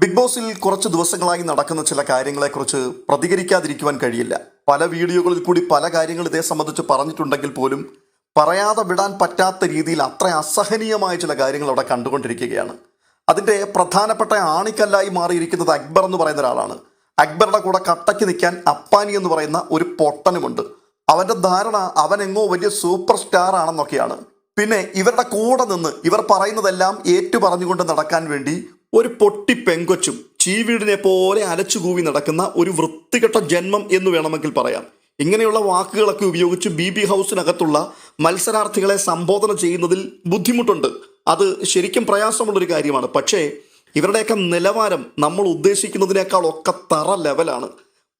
Big ബോസിൽ കുറച്ച് ദിവസങ്ങളായി നടക്കുന്ന ചില കാര്യങ്ങളെക്കുറിച്ച് പ്രതികരിക്കാതിരിക്കുവാൻ കഴിയില്ല. പല വീഡിയോകളിൽ കൂടി പല കാര്യങ്ങൾ ഇതേ സംബന്ധിച്ച് പറഞ്ഞിട്ടുണ്ടെങ്കിൽ പോലും പറയാതെ വിടാൻ പറ്റാത്ത രീതിയിൽ അത്ര അസഹനീയമായ ചില കാര്യങ്ങൾ അവിടെ കണ്ടുകൊണ്ടിരിക്കുകയാണ്. അതിന്റെ പ്രധാനപ്പെട്ട ആണിക്കല്ലായി മാറിയിരിക്കുന്നത് അക്ബർ എന്ന് പറയുന്ന ഒരാളാണ്. അക്ബറുടെ കൂടെ കട്ടയ്ക്ക് നിൽക്കാൻ അപ്പാനി എന്ന് പറയുന്ന ഒരു പൊട്ടനുമുണ്ട്. അവന്റെ ധാരണ അവൻ എങ്ങോ വലിയ സൂപ്പർ സ്റ്റാർ ആണെന്നൊക്കെയാണ്. പിന്നെ ഇവരുടെ കൂടെ നിന്ന് ഇവർ പറയുന്നതെല്ലാം ഏറ്റു പറഞ്ഞുകൊണ്ട് നടക്കാൻ വേണ്ടി ഒരു പൊട്ടി പെങ്കൊച്ചും ചീവീടിനെ പോലെ അലച്ചുകൂവി നടക്കുന്ന ഒരു വൃത്തികെട്ട ജന്മം എന്ന് വേണമെങ്കിൽ പറയാം. ഇങ്ങനെയുള്ള വാക്കുകളൊക്കെ ഉപയോഗിച്ച് ബി ബി ഹൗസിനകത്തുള്ള മത്സരാർത്ഥികളെ സംബോധന ചെയ്യുന്നതിൽ ബുദ്ധിമുട്ടുണ്ട്. അത് ശരിക്കും പ്രയാസമുള്ളൊരു കാര്യമാണ്. പക്ഷേ ഇവരുടെയൊക്കെ നിലവാരം നമ്മൾ ഉദ്ദേശിക്കുന്നതിനേക്കാൾ ഒക്കെ തറ ലെവലാണ്.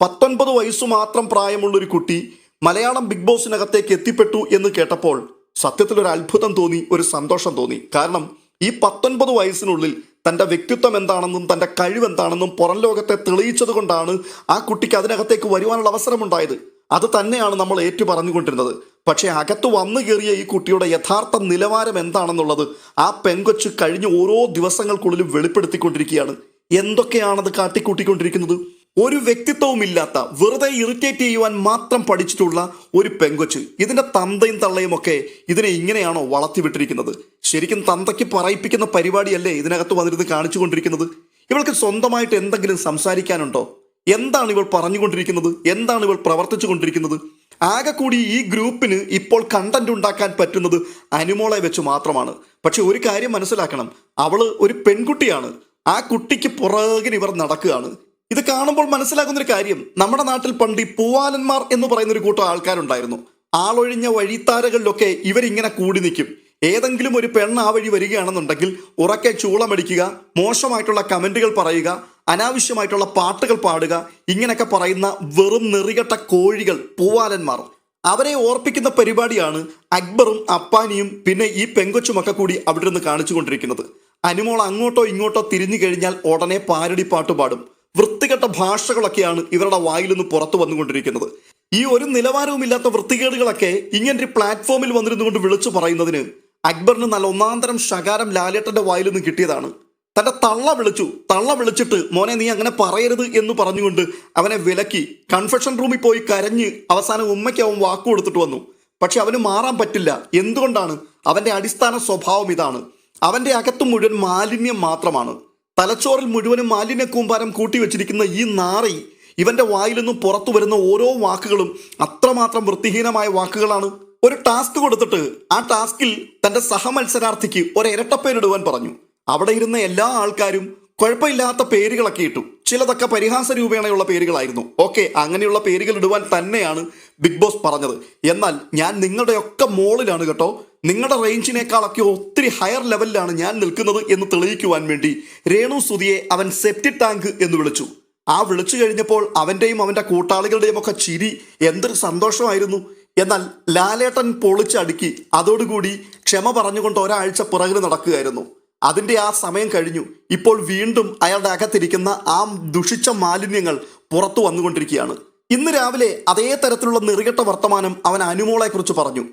പത്തൊൻപത് വയസ്സ് മാത്രം പ്രായമുള്ളൊരു കുട്ടി മലയാളം ബിഗ് ബോസിനകത്തേക്ക് എത്തിപ്പെട്ടു എന്ന് കേട്ടപ്പോൾ സത്യത്തിൽ ഒരു അത്ഭുതം തോന്നി ഒരു സന്തോഷം തോന്നി. കാരണം ഈ പത്തൊൻപത് വയസ്സിനുള്ളിൽ തന്റെ വ്യക്തിത്വം എന്താണെന്നും തന്റെ കഴിവ് എന്താണെന്നും പുറം ലോകത്തെ തെളിയിച്ചത് കൊണ്ടാണ് ആ കുട്ടിക്ക് അതിനകത്തേക്ക് വരുവാനുള്ള അവസരമുണ്ടായത്. അത് തന്നെയാണ് നമ്മൾ ഏറ്റു പറഞ്ഞുകൊണ്ടിരുന്നത് പക്ഷേ അകത്ത് വന്നു കയറിയ ഈ കുട്ടിയുടെ യഥാർത്ഥ നിലവാരം എന്താണെന്നുള്ളത് ആ പെങ്കൊച്ച് കഴിഞ്ഞ ഓരോ ദിവസങ്ങൾക്കുള്ളിലും വെളിപ്പെടുത്തിക്കൊണ്ടിരിക്കുകയാണ്. എന്തൊക്കെയാണത് കാട്ടിക്കൂട്ടിക്കൊണ്ടിരിക്കുന്നത്? ഒരു വ്യക്തിത്വവും ഇല്ലാത്ത വെറുതെ ഇറിറ്റേറ്റ് ചെയ്യുവാൻ മാത്രം പഠിച്ചിട്ടുള്ള ഒരു പെങ്കൊച്ച് ഇതിന്റെ തന്തയും തള്ളയും ഒക്കെ ഇതിനെ ഇങ്ങനെയാണോ വളർത്തിവിട്ടിരിക്കുന്നത്? ശരിക്കും തന്തയ്ക്ക് പറയിപ്പിക്കുന്ന പരിപാടിയല്ലേ ഇതിനകത്ത് വന്നിരുന്ന് കാണിച്ചുകൊണ്ടിരിക്കുന്നത്? ഇവൾക്ക് സ്വന്തമായിട്ട് എന്തെങ്കിലും സംസാരിക്കാനുണ്ടോ? എന്താണ് ഇവൾ പറഞ്ഞുകൊണ്ടിരിക്കുന്നത്? എന്താണ് ഇവൾ പ്രവർത്തിച്ചു കൊണ്ടിരിക്കുന്നത് ആകെ കൂടി ഈ ഗ്രൂപ്പിന് ഇപ്പോൾ കണ്ടന്റ് ഉണ്ടാക്കാൻ പറ്റുന്നത് അനുമോളെ വെച്ച് മാത്രമാണ്. പക്ഷെ ഒരു കാര്യം മനസ്സിലാക്കണം. അവൾ ഒരു പെൺകുട്ടിയാണ്. ആ കുട്ടിക്ക് പുറകിന് ഇവർ നടക്കുകയാണ്. ഇത് കാണുമ്പോൾ മനസ്സിലാകുന്ന ഒരു കാര്യം. നമ്മുടെ നാട്ടിൽ പണ്ട് പൂവാലന്മാർ എന്ന് പറയുന്ന ഒരു കൂട്ടം ആൾക്കാരുണ്ടായിരുന്നു. ആളൊഴിഞ്ഞ വഴിത്താരകളിലൊക്കെ ഇവരിങ്ങനെ കൂടി നിൽക്കും. ഏതെങ്കിലും ഒരു പെണ്ണ് ആ വഴി വരികയാണെന്നുണ്ടെങ്കിൽ ഉറക്കെ ചൂളമടിക്കുക മോശമായിട്ടുള്ള കമന്റുകൾ പറയുക അനാവശ്യമായിട്ടുള്ള പാട്ടുകൾ പാടുക ഇങ്ങനെയൊക്കെ പറയുന്ന വെറും നെറികെട്ട കോഴികൾ പൂവാലന്മാർ. അവരെ ഓർപ്പിക്കുന്ന പരിപാടിയാണ് അക്ബറും അപ്പാനിയും പിന്നെ ഈ പെങ്കൊച്ചുമൊക്കെ കൂടി അവിടെ നിന്ന് കാണിച്ചുകൊണ്ടിരിക്കുന്നത് അനുമോൾ അങ്ങോട്ടോ ഇങ്ങോട്ടോ തിരിഞ്ഞു കഴിഞ്ഞാൽ ഉടനെ പാരടി പാട്ട് പാടും. വൃത്തികെട്ട ഭാഷകളൊക്കെയാണ് ഇവരുടെ വായിൽ നിന്ന് പുറത്തു വന്നുകൊണ്ടിരിക്കുന്നത്. ഈ ഒരു നിലവാരവുമില്ലാത്ത വൃത്തികേടുകളൊക്കെ ഇങ്ങനൊരു പ്ലാറ്റ്ഫോമിൽ വന്നിരുന്നു കൊണ്ട് വിളിച്ചു പറയുന്നതിന് അക്ബറിന് നല്ല ഒന്നാന്തരം ശകാരം ലാലേട്ടന്റെ വായിൽ നിന്ന് കിട്ടിയതാണ്. തന്റെ തള്ള വിളിച്ചു. തള്ള വിളിച്ചിട്ട് മോനെ നീ അങ്ങനെ പറയരുത് എന്ന് പറഞ്ഞുകൊണ്ട് അവനെ വിലക്കി. കൺഫെഷൻ റൂമിൽ പോയി കരഞ്ഞ് അവസാനം ഉമ്മയ്ക്ക് അവൻ വാക്കു കൊടുത്തിട്ട് വന്നു. പക്ഷെ അവന് മാറാൻ പറ്റില്ല. എന്തുകൊണ്ടാണ്? അവന്റെ അടിസ്ഥാന സ്വഭാവം ഇതാണ്. അവന്റെ അകത്ത് മുഴുവൻ മാലിന്യം മാത്രമാണ്. തലച്ചോറിൽ മുഴുവനും മാലിന്യ കൂമ്പാരം കൂട്ടിവെച്ചിരിക്കുന്ന ഈ നാറി ഇവന്റെ വായിൽ നിന്നും പുറത്തു വരുന്ന ഓരോ വാക്കുകളും അത്രമാത്രം വൃത്തിഹീനമായ വാക്കുകളാണ്. ഒരു ടാസ്ക് കൊടുത്തിട്ട് ആ ടാസ്കിൽ തന്റെ സഹമത്സരാർത്ഥിക്ക് ഒരു പറഞ്ഞു. അവിടെ ഇരുന്ന എല്ലാ ആൾക്കാരും കുഴപ്പമില്ലാത്ത പേരുകളൊക്കെ ഇട്ടു. ചിലതൊക്കെ പരിഹാസ രൂപേണയുള്ള പേരുകളായിരുന്നു. ഓക്കെ അങ്ങനെയുള്ള പേരുകൾ ഇടുവാൻ തന്നെയാണ് ബിഗ് ബോസ് പറഞ്ഞത്. എന്നാൽ ഞാൻ നിങ്ങളുടെയൊക്കെ മോളിലാണ് കേട്ടോ. നിങ്ങളുടെ റേഞ്ചിനേക്കാളൊക്കെ ഒത്തിരി ഹയർ ലെവലിലാണ് ഞാൻ നിൽക്കുന്നത് എന്ന് തെളിയിക്കുവാൻ വേണ്ടി രേണു സുതിയെ അവൻ സെപ്റ്റി ടാങ്ക് എന്ന് വിളിച്ചു. ആ വിളിച്ചു കഴിഞ്ഞപ്പോൾ അവന്റെയും അവന്റെ കൂട്ടാളികളുടെയും ഒക്കെ ചിരി എന്തൊരു സന്തോഷമായിരുന്നു. എന്നാൽ ലാലേട്ടൻ പൊളിച്ചടുക്കി അതോടുകൂടി ക്ഷമ പറഞ്ഞുകൊണ്ട് ഒരാഴ്ച പിറകിൽ നടക്കുകയായിരുന്നു. അതിന്റെ ആ സമയം കഴിഞ്ഞു. ഇപ്പോൾ വീണ്ടും അയാളുടെ അകത്തിരിക്കുന്ന ആ ദുഷിച്ച മാലിന്യങ്ങൾ പുറത്തു വന്നുകൊണ്ടിരിക്കുകയാണ്. ഇന്ന് രാവിലെ അതേ തരത്തിലുള്ള നെറുകെട്ട വർത്തമാനം അവൻ അനുമോളെക്കുറിച്ച് പറഞ്ഞു.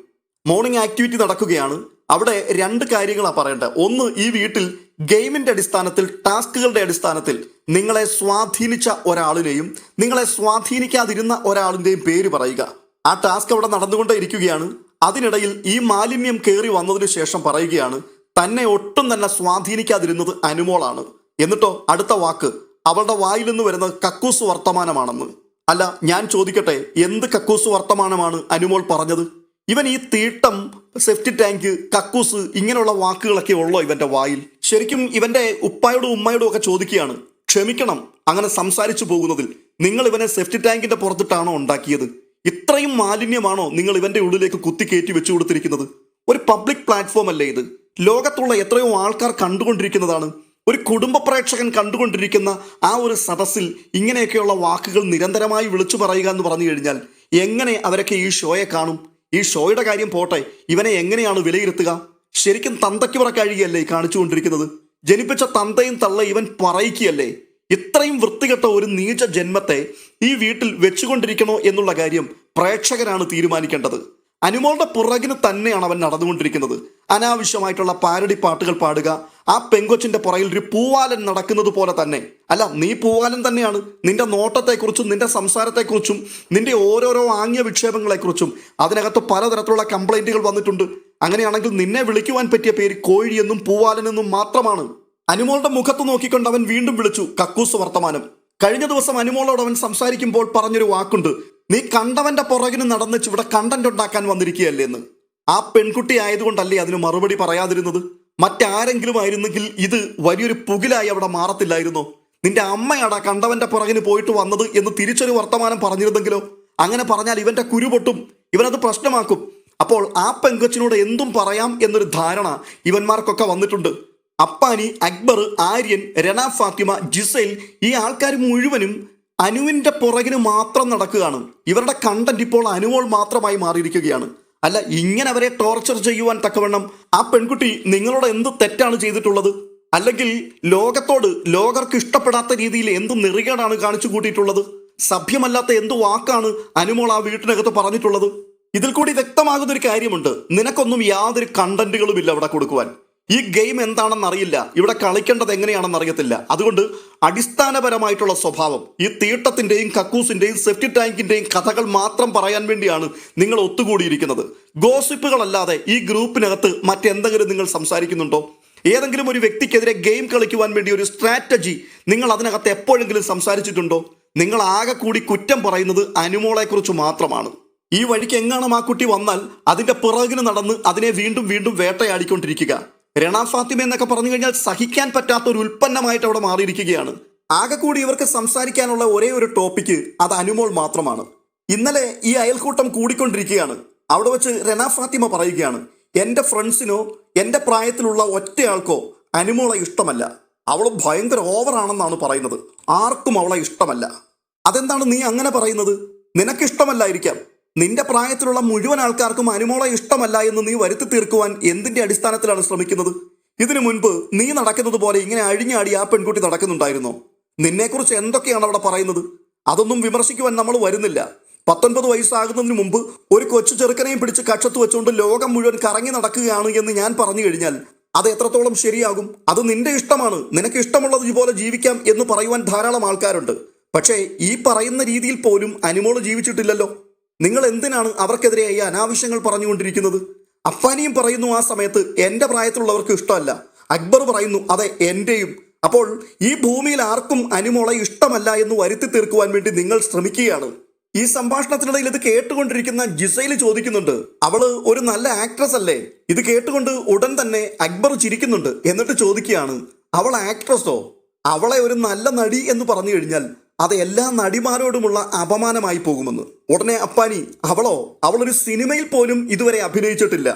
മോർണിംഗ് ആക്ടിവിറ്റി നടക്കുകയാണ്. അവിടെ രണ്ട് കാര്യങ്ങളാണ് പറയേണ്ടത്. ഒന്ന് ഈ വീട്ടിൽ ഗെയിമിന്റെ അടിസ്ഥാനത്തിൽ ടാസ്കുകളുടെ അടിസ്ഥാനത്തിൽ നിങ്ങളെ സ്വാധീനിച്ച ഒരാളിനെയും നിങ്ങളെ സ്വാധീനിക്കാതിരുന്ന ഒരാളിന്റെയും പേര് പറയുക. ആ ടാസ്ക് അവിടെ നടന്നുകൊണ്ടേ ഇരിക്കുകയാണ് അതിനിടയിൽ ഈ മാലിന്യം കയറി വന്നതിന് ശേഷം പറയുകയാണ് തന്നെ ഒട്ടും തന്നെ സ്വാധീനിക്കാതിരുന്നത് അനുമോളാണ്. എന്നിട്ടോ അടുത്ത വാക്ക് അവളുടെ വായിൽ നിന്ന് വരുന്നത് കക്കൂസ് വർത്തമാനമാണെന്ന്. അല്ല ഞാൻ ചോദിക്കട്ടെ എന്ത് കക്കൂസ് വർത്തമാനമാണ് അനുമോൾ പറഞ്ഞത്? ഇവൻ ഈ തീട്ടം സെഫ്റ്റി ടാങ്ക് കക്കൂസ് ഇങ്ങനെയുള്ള വാക്കുകളൊക്കെ ഉള്ളോ ഇവന്റെ വായിൽ? ശരിക്കും ഇവന്റെ ഉപ്പായോടും ഉമ്മയോടും ഒക്കെ ചോദിക്കുകയാണ് ക്ഷമിക്കണം. അങ്ങനെ സംസാരിച്ചു പോകുന്നതിൽ നിങ്ങൾ ഇവനെ സെഫ്റ്റി ടാങ്കിന്റെ പുറത്തിട്ടാണോ ഉണ്ടാക്കിയത്? ഇത്രയും മാലിന്യമാണോ നിങ്ങൾ ഇവന്റെ ഉള്ളിലേക്ക് കുത്തി കുത്തിക്കയറ്റി വെച്ചു കൊടുത്തിരിക്കുന്നത്? ഒരു പബ്ലിക് പ്ലാറ്റ്ഫോം അല്ലേ ഇത്? ലോകത്തുള്ള എത്രയോ ആൾക്കാർ കണ്ടുകൊണ്ടിരിക്കുന്നതാണ്. ഒരു കുടുംബ പ്രേക്ഷകൻ കണ്ടുകൊണ്ടിരിക്കുന്ന ആ ഒരു സദസ്സിൽ ഇങ്ങനെയൊക്കെയുള്ള വാക്കുകൾ നിരന്തരമായി വിളിച്ചു പറയുക എന്ന് പറഞ്ഞു കഴിഞ്ഞാൽ എങ്ങനെ അവരൊക്കെ ഈ ഷോയെ കാണും? ഈ ഷോയുടെ കാര്യം പോട്ടെ ഇവനെ എങ്ങനെയാണ് വിലയിരുത്തുക? ശരിക്കും തന്തയ്ക്ക് പറ കഴിയുകയല്ലേ ഈ കാണിച്ചുകൊണ്ടിരിക്കുന്നത്? ജനിപ്പിച്ച തന്തയും തള്ള ഇവൻ പറയിക്കുകയല്ലേ? ഇത്രയും വൃത്തികെട്ട ഒരു നീച ജന്മത്തെ ഈ വീട്ടിൽ വെച്ചുകൊണ്ടിരിക്കണോ എന്നുള്ള കാര്യം പ്രേക്ഷകരാണ് തീരുമാനിക്കേണ്ടത്. അനുമോളുടെ പുറകിന് തന്നെയാണ് അവൻ നടന്നുകൊണ്ടിരിക്കുന്നത്. അനാവശ്യമായിട്ടുള്ള പാരടി പാട്ടുകൾ പാടുക ആ പെങ്കൊച്ചിന്റെ പുറകിൽ ഒരു പൂവാലൻ നടക്കുന്നത് പോലെ തന്നെ. അല്ല നീ പൂവാലൻ തന്നെയാണ്. നിന്റെ നോട്ടത്തെക്കുറിച്ചും നിന്റെ സംസാരത്തെക്കുറിച്ചും നിന്റെ ഓരോരോ ആംഗ്യ വിക്ഷേപങ്ങളെക്കുറിച്ചും അതിനകത്ത് പലതരത്തിലുള്ള കംപ്ലൈന്റുകൾ വന്നിട്ടുണ്ട്. അങ്ങനെയാണെങ്കിൽ നിന്നെ വിളിക്കുവാൻ പറ്റിയ പേര് കോഴിയെന്നും പൂവാലനെന്നും മാത്രമാണ്. അനുമോളുടെ മുഖത്ത് നോക്കിക്കൊണ്ട് അവൻ വീണ്ടും വിളിച്ചു കക്കൂസ് വർത്തമാനം. കഴിഞ്ഞ ദിവസം അനുമോളോട് അവൻ സംസാരിക്കുമ്പോൾ പറഞ്ഞൊരു വാക്കുണ്ട് നീ കണ്ടവന്റെ പുറകിന് നടന്നിച്ച് ഇവിടെ കണ്ടന്റ് ഉണ്ടാക്കാൻ വന്നിരിക്കുകയല്ലേ എന്ന് ആ പെൺകുട്ടി ആയതുകൊണ്ടല്ലേ അതിന് മറുപടി പറയാതിരുന്നത്? മറ്റാരെങ്കിലും ആയിരുന്നെങ്കിൽ ഇത് വലിയൊരു പുകിലായി അവിടെ മാറത്തില്ലായിരുന്നോ? നിന്റെ അമ്മയാടാ കണ്ടവന്റെ പുറകിന് പോയിട്ട് വന്നത് എന്ന് തിരിച്ചൊരു വർത്തമാനം പറഞ്ഞിരുന്നെങ്കിലോ? അങ്ങനെ പറഞ്ഞാൽ ഇവന്റെ കുരു പൊട്ടും ഇവനത് പ്രശ്നമാക്കും. അപ്പോൾ ആ പെങ്കച്ചിനോട് എന്തും പറയാം എന്നൊരു ധാരണ ഇവന്മാർക്കൊക്കെ വന്നിട്ടുണ്ട്. അപ്പാനി അക്ബർ ആര്യൻ രണ ഫാത്തിമ ജിസൈൽ ഈ ആൾക്കാർ മുഴുവനും അനുവിന്റെ പുറകിന് മാത്രം നടക്കുകയാണ്. ഇവരുടെ കണ്ടന്റ് ഇപ്പോൾ അനുവോൾ മാത്രമായി മാറിയിരിക്കുകയാണ്. അല്ല ഇങ്ങനെ അവരെ ടോർച്ചർ ചെയ്യുവാൻ തക്കവണ്ണം ആ പെൺകുട്ടി നിങ്ങളോട് എന്ത് തെറ്റാണ് ചെയ്തിട്ടുള്ളത്? അല്ലെങ്കിൽ ലോകത്തോട് ലോകർക്ക് ഇഷ്ടപ്പെടാത്ത രീതിയിൽ എന്ത് നെറികേടാണ് കാണിച്ചു കൂട്ടിയിട്ടുള്ളത്? സഭ്യമല്ലാത്ത എന്ത് വാക്കാണ് അനുമോൾ ആ വീട്ടിനകത്ത് പറഞ്ഞിട്ടുള്ളത്? ഇതിൽ കൂടി വ്യക്തമാകുന്ന ഒരു കാര്യമുണ്ട്. നിനക്കൊന്നും യാതൊരു കണ്ടന്റുകളും ഇല്ല അവിടെ കൊടുക്കുവാൻ. ഈ ഗെയിം എന്താണെന്ന് അറിയില്ല. ഇവിടെ കളിക്കേണ്ടത് എങ്ങനെയാണെന്ന് അറിയത്തില്ല. അതുകൊണ്ട് അടിസ്ഥാനപരമായിട്ടുള്ള സ്വഭാവം ഈ തീട്ടത്തിന്റെയും കക്കൂസിന്റെയും സെഫ്റ്റി ടാങ്കിന്റെയും കഥകൾ മാത്രം പറയാൻ വേണ്ടിയാണ് നിങ്ങൾ ഒത്തുകൂടിയിരിക്കുന്നത്. ഗോസിപ്പുകളല്ലാതെ ഈ ഗ്രൂപ്പിനകത്ത് മറ്റെന്തെങ്കിലും നിങ്ങൾ സംസാരിക്കുന്നുണ്ടോ? ഏതെങ്കിലും ഒരു വ്യക്തിക്കെതിരെ ഗെയിം കളിക്കുവാൻ വേണ്ടി ഒരു സ്ട്രാറ്റജി നിങ്ങൾ അതിനകത്ത് എപ്പോഴെങ്കിലും സംസാരിച്ചിട്ടുണ്ടോ? നിങ്ങൾ ആകെ കൂടി കുറ്റം പറയുന്നത് അനുമോളെക്കുറിച്ച് മാത്രമാണ്. ഈ വഴിക്ക് എങ്ങാനും ആ കുട്ടി വന്നാൽ അതിന്റെ പിറകിന് നടന്ന് അതിനെ വീണ്ടും വീണ്ടും വേട്ടയാടിക്കൊണ്ടിരിക്കുക. രണ ഫാത്തിമ എന്നൊക്കെ പറഞ്ഞു കഴിഞ്ഞാൽ സഹിക്കാൻ പറ്റാത്ത ഒരു ഉൽപ്പന്നമായിട്ട് അവിടെ മാറിയിരിക്കുകയാണ്. ആകെ കൂടി ഇവർക്ക് സംസാരിക്കാനുള്ള ഒരേ ഒരു ടോപ്പിക്ക് അത് അനുമോൾ മാത്രമാണ്. ഇന്നലെ ഈ അയൽക്കൂട്ടം കൂടിക്കൊണ്ടിരിക്കുകയാണ്. അവിടെ വെച്ച് രണ ഫാത്തിമ പറയുകയാണ് എന്റെ ഫ്രണ്ട്സിനോ എന്റെ പ്രായത്തിലുള്ള ഒറ്റയാൾക്കോ അനുമോളെ ഇഷ്ടമല്ല. അവൾ ഭയങ്കര ഓവറാണെന്നാണ് പറയുന്നത്. ആർക്കും അവളെ ഇഷ്ടമല്ല. അതെന്താണ് നീ അങ്ങനെ പറയുന്നത്? നിനക്കിഷ്ടമല്ലായിരിക്കാം നിന്റെ പ്രായത്തിലുള്ള മുഴുവൻ ആൾക്കാർക്കും അനുമോളെ ഇഷ്ടമല്ല എന്ന് നീ വരുത്തി തീർക്കുവാൻ എന്തിന്റെ അടിസ്ഥാനത്തിലാണ് ശ്രമിക്കുന്നത്? ഇതിനു മുൻപ് നീ നടക്കുന്നത് പോലെ ഇങ്ങനെ അഴിഞ്ഞാടി ആ പെൺകുട്ടി നടക്കുന്നുണ്ടായിരുന്നോ? നിന്നെക്കുറിച്ച് എന്തൊക്കെയാണ് അവിടെ പറയുന്നത്? അതൊന്നും വിമർശിക്കുവാൻ നമ്മൾ വരുന്നില്ല. പത്തൊൻപത് വയസ്സാകുന്നതിന് മുമ്പ് ഒരു കൊച്ചു ചെറുക്കനെയും പിടിച്ച് കക്ഷത്ത് വെച്ചുകൊണ്ട് ലോകം മുഴുവൻ കറങ്ങി നടക്കുകയാണ് എന്ന് ഞാൻ പറഞ്ഞു കഴിഞ്ഞാൽ അത് എത്രത്തോളം ശരിയാകും? അത് നിന്റെ ഇഷ്ടമാണ്. നിനക്ക് ഇഷ്ടമുള്ളത് ഇതുപോലെ ജീവിക്കാം എന്ന് പറയുവാൻ ധാരാളം ആൾക്കാരുണ്ട്. പക്ഷേ ഈ പറയുന്ന രീതിയിൽ പോലും അനുമോൾ ജീവിച്ചിട്ടില്ലല്ലോ. നിങ്ങൾ എന്തിനാണ് അവർക്കെതിരെ ഈ അനാവശ്യങ്ങൾ പറഞ്ഞുകൊണ്ടിരിക്കുന്നത്? അഫാനിയും പറയുന്നു ആ സമയത്ത് എന്റെ പ്രായത്തിലുള്ളവർക്ക് ഇഷ്ടമല്ല. അക്ബർ പറയുന്നു അതെ എന്റെയും അപ്പോൾ ഈ ഭൂമിയിൽ ആർക്കും അനുമോളെ ഇഷ്ടമല്ല എന്ന് വരുത്തി തീർക്കുവാൻ വേണ്ടി നിങ്ങൾ ശ്രമിക്കുകയാണ്. ഈ സംഭാഷണത്തിനിടയിൽ ഇത് കേട്ടുകൊണ്ടിരിക്കുന്ന ജിസൈൽ ചോദിക്കുന്നുണ്ട് അവൾ ഒരു നല്ല ആക്ട്രസ് അല്ലേ? ഇത് കേട്ടുകൊണ്ട് ഉടൻ തന്നെ അക്ബർ ചിരിക്കുന്നുണ്ട് എന്നിട്ട് ചോദിക്കുകയാണ് അവൾ ആക്ട്രസോ അവളെ ഒരു നല്ല നടി എന്ന് പറഞ്ഞു കഴിഞ്ഞാൽ അത് എല്ലാ നടിമാരോടുമുള്ള അപമാനമായി പോകുമെന്ന്. ഉടനെ അപ്പാനി അവളോ? അവളൊരു സിനിമയിൽ പോലും ഇതുവരെ അഭിനയിച്ചിട്ടില്ല.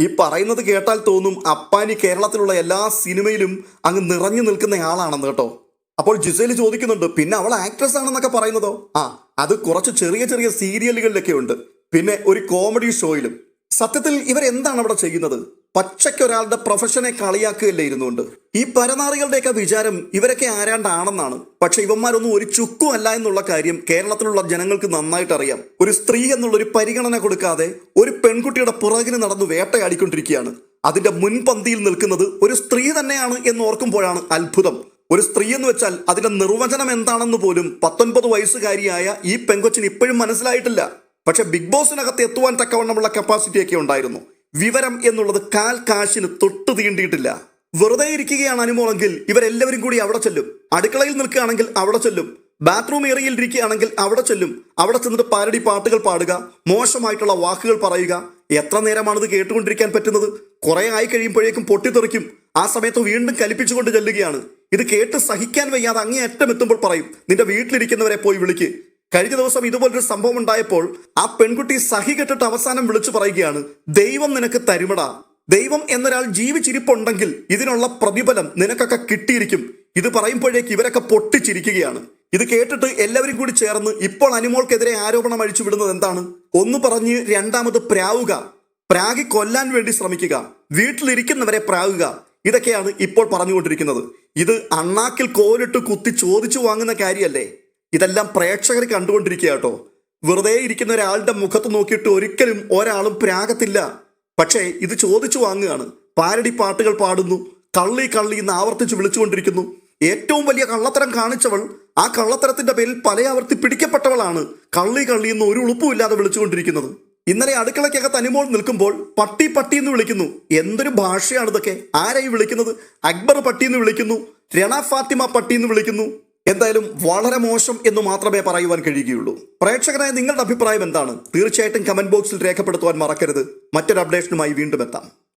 ഈ പറയുന്നത് കേട്ടാൽ തോന്നും അപ്പാനി കേരളത്തിലുള്ള എല്ലാ സിനിമയിലും അങ്ങ് നിറഞ്ഞു നിൽക്കുന്ന ആളാണെന്ന് കേട്ടോ. അപ്പോൾ ജിസേൽ ചോദിക്കുന്നുണ്ട് പിന്നെ അവൾ ആക്ട്രസ് ആണെന്നൊക്കെ പറയുന്നതോ? ആ അത് കുറച്ച് ചെറിയ ചെറിയ സീരിയലുകളിലൊക്കെ ഉണ്ട് പിന്നെ ഒരു കോമഡി ഷോയിലും സത്യത്തിൽ ഇവരെന്താണ് അവിടെ ചെയ്യുന്നത്? പച്ചയ്ക്ക് ഒരാളുടെ പ്രൊഫഷനെ കളിയാക്കുകയല്ലേ ഇരുന്നുകൊണ്ട് ഈ പരനാറികളുടെയൊക്കെ വിചാരം ഇവരൊക്കെ ആരാണ്ടാണെന്നാണ്. പക്ഷെ ഇവന്മാരൊന്നും ഒരു ചുക്കും അല്ല എന്നുള്ള കാര്യം കേരളത്തിലുള്ള ജനങ്ങൾക്ക് നന്നായിട്ട് അറിയാം ഒരു സ്ത്രീ എന്നുള്ള ഒരു പരിഗണന കൊടുക്കാതെ ഒരു പെൺകുട്ടിയുടെ പുറകിന് നടന്ന് വേട്ടയാടിക്കൊണ്ടിരിക്കുകയാണ്. അതിന്റെ മുൻപന്തിയിൽ നിൽക്കുന്നത് ഒരു സ്ത്രീ തന്നെയാണ് എന്ന് ഓർക്കുമ്പോഴാണ് അത്ഭുതം. ഒരു സ്ത്രീ എന്ന് വെച്ചാൽ അതിന്റെ നിർവചനം എന്താണെന്ന് പോലും പത്തൊൻപത് വയസ്സുകാരിയായ ഈ പെങ്കൊച്ചിന് ഇപ്പോഴും മനസ്സിലായിട്ടില്ല. പക്ഷെ ബിഗ് ബോസിനകത്ത് എത്തുവാൻ തക്കവണ്ണമുള്ള കപ്പാസിറ്റി ഒക്കെ ഉണ്ടായിരുന്നു. വിവരം എന്നുള്ളത് കാൽ കാശിന് തൊട്ട് തീണ്ടിയിട്ടില്ല. വെറുതെ ഇരിക്കുകയാണ് അനുമോളെങ്കിൽ ഇവരെല്ലാവരും കൂടി അവിടെ ചെല്ലും. അടുക്കളയിൽ നിൽക്കുകയാണെങ്കിൽ അവിടെ ചെല്ലും. ബാത്റൂം ഏറിയയിൽ ഇരിക്കുകയാണെങ്കിൽ അവിടെ ചെല്ലും. അവിടെ ചെന്നിട്ട് പാരടി പാട്ടുകൾ പാടുക മോശമായിട്ടുള്ള വാക്കുകൾ പറയുക. എത്ര നേരമാണിത് കേട്ടുകൊണ്ടിരിക്കാൻ പറ്റുന്നത്? കുറെ ആയി കഴിയുമ്പോഴേക്കും പൊട്ടിത്തെറിക്കും. ആ സമയത്ത് വീണ്ടും കലിപ്പിച്ചുകൊണ്ട് ചെല്ലുകയാണ്. ഇത് കേട്ട് സഹിക്കാൻ വയ്യാതെ അങ്ങേയറ്റം എത്തുമ്പോൾ പറയും നിന്റെ വീട്ടിലിരിക്കുന്നവരെ പോയി വിളിക്ക്. കഴിഞ്ഞ ദിവസം ഇതുപോലൊരു സംഭവം ഉണ്ടായപ്പോൾ ആ പെൺകുട്ടി സഹി കെട്ടിട്ട് അവസാനം വിളിച്ചു പറയുകയാണ് ദൈവം നിനക്ക് തരുമടാ. ദൈവം എന്നൊരാൾ ജീവിച്ചിരിപ്പുണ്ടെങ്കിൽ ഇതിനുള്ള പ്രതിഫലം നിനക്കൊക്കെ കിട്ടിയിരിക്കും. ഇത് പറയുമ്പോഴേക്ക് ഇവരൊക്കെ പൊട്ടിച്ചിരിക്കുകയാണ്. ഇത് കേട്ടിട്ട് എല്ലാവരും കൂടി ചേർന്ന് ഇപ്പോൾ അനിമോൾക്കെതിരെ ആരോപണം അഴിച്ചു വിടുന്നത് എന്താണ്? ഒന്ന് പറഞ്ഞ് രണ്ടാമത് പ്രാവുക. പ്രാഗി കൊല്ലാൻ വേണ്ടി ശ്രമിക്കുക. വീട്ടിലിരിക്കുന്നവരെ പ്രാവുക. ഇതൊക്കെയാണ് ഇപ്പോൾ പറഞ്ഞുകൊണ്ടിരിക്കുന്നത്. ഇത് അണ്ണാക്കിൽ കോലിട്ട് കുത്തി ചോദിച്ചു വാങ്ങുന്ന കാര്യമല്ലേ? ഇതെല്ലാം പ്രേക്ഷകർ കണ്ടുകൊണ്ടിരിക്കുക കേട്ടോ വെറുതെ ഇരിക്കുന്ന ഒരാളുടെ മുഖത്ത് നോക്കിയിട്ട് ഒരിക്കലും ഒരാളും പ്രാഗത്തില്ല. പക്ഷേ ഇത് ചോദിച്ചു വാങ്ങുകയാണ്. പാരടി പാട്ടുകൾ പാടുന്നു. കള്ളി കള്ളി എന്ന് ആവർത്തിച്ച് വിളിച്ചുകൊണ്ടിരിക്കുന്നു. ഏറ്റവും വലിയ കള്ളത്തരം കാണിച്ചവൾ ആ കള്ളത്തരത്തിന്റെ പേരിൽ പലയാവർത്തി പിടിക്കപ്പെട്ടവളാണ്. കള്ളി കള്ളി എന്ന് ഒരു ഉളുപ്പുമില്ലാതെ വിളിച്ചുകൊണ്ടിരിക്കുന്നത്. ഇന്നലെ അടുക്കളയ്ക്കകത്ത് അനിമോൾ നിൽക്കുമ്പോൾ പട്ടി പട്ടി എന്ന് വിളിക്കുന്നു. എന്തൊരു ഭാഷയാണ് ഇതൊക്കെ? ആരായി വിളിക്കുന്നത്? അക്ബർ പട്ടി എന്ന് വിളിക്കുന്നു. രണ ഫാത്തിമ പട്ടി എന്ന് വിളിക്കുന്നു. എന്തായാലും വളരെ മോശം എന്ന് മാത്രമേ പറയുവാൻ കഴിയുകയുള്ളൂ. പ്രേക്ഷകനായ നിങ്ങളുടെ അഭിപ്രായം എന്താണ്? തീർച്ചയായിട്ടും കമന്റ് ബോക്സിൽ രേഖപ്പെടുത്തുവാൻ മറക്കരുത്. മറ്റൊരു അപ്ഡേഷനുമായി വീണ്ടും എത്താം.